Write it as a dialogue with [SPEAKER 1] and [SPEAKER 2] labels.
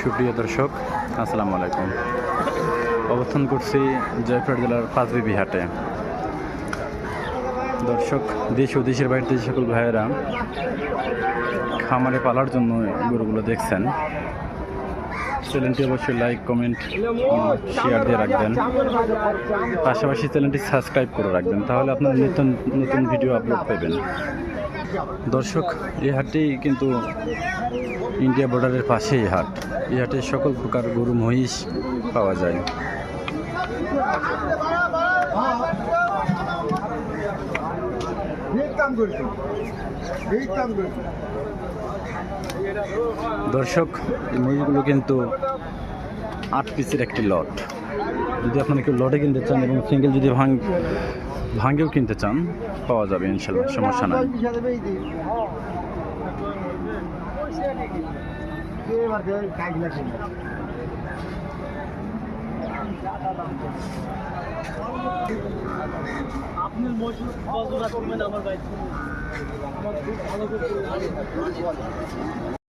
[SPEAKER 1] সুপ্রিয় দর্শক, আসসালামু আলাইকুম। অবস্থান করছি জয়পুর জেলার পাঁচবিবি হাটে দর্শক, দেশ ও দেশের বাইরে সকল ভাইয়েরা খামারে পালার জন্য গরুগুলো দেখছেন, চ্যানেলটি অবশ্যই লাইক কমেন্ট শেয়ার দিয়ে রাখবেন। পাশাপাশি চ্যানেলটি সাবস্ক্রাইব করে রাখবেন, তাহলে আপনার নতুন নতুন ভিডিও আপলোড পাবেন। দর্শক, এই হাটটি কিন্তু ইন্ডিয়া বর্ডারের পাশেই হাট। এই হাটে সকল প্রকার গরু, মহিষ পাওয়া যায়। দর্শক, এই মহিষগুলো কিন্তু আট পিসের একটি লট। যদি আপনারা কেউ লটে কিনতে চান এবং সিঙ্গেল যদি ভাঙ ভাঙ্গেও কিনতে চান পাওয়া যাবে ইনশাল্লাহ সমস্যা নাই।
[SPEAKER 2] আমার ভালো